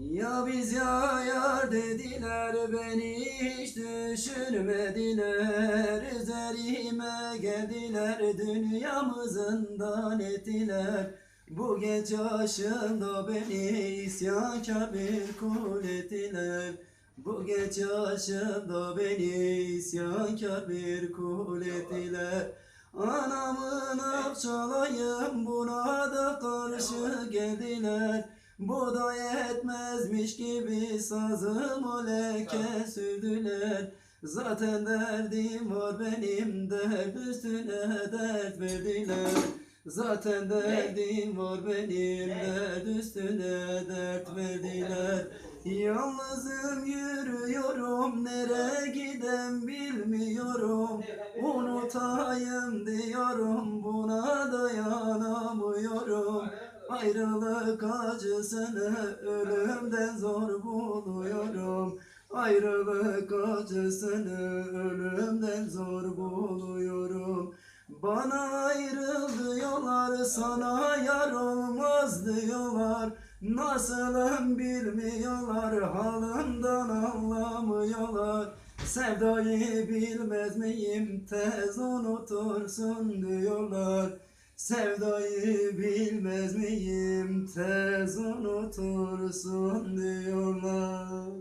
Ya biz ya yar dediler beni hiç düşünmediler. Üzerime geldiler dünyamızından ettiler. Bu gece aşında beni isyankar bir kul ettiler. Bu gece aşında beni isyankar bir kul ettiler. Anamın akçalayım buna da karşı geldiler Bu da yetmezmiş gibi sazımı leke sürdüler. Zaten derdim var benim dert üstüne dert verdiler. Zaten derdim var benim dert üstüne dert verdiler. Yalnızım yürüyorum nereye giden bilmiyorum. Unutayım diyorum buna dayanamıyorum Ayrılık acısını ölümden zor buluyorum. Ayrılık acısını ölümden zor buluyorum. Bana ayrıl sana yar olmaz diyorlar. Nasılım bilmiyorlar halımdan anlamıyorlar. Sevdayı bilmez miyim tez unutursun diyorlar Sevdayı bilmez miyim? Tez unutursun diyorlar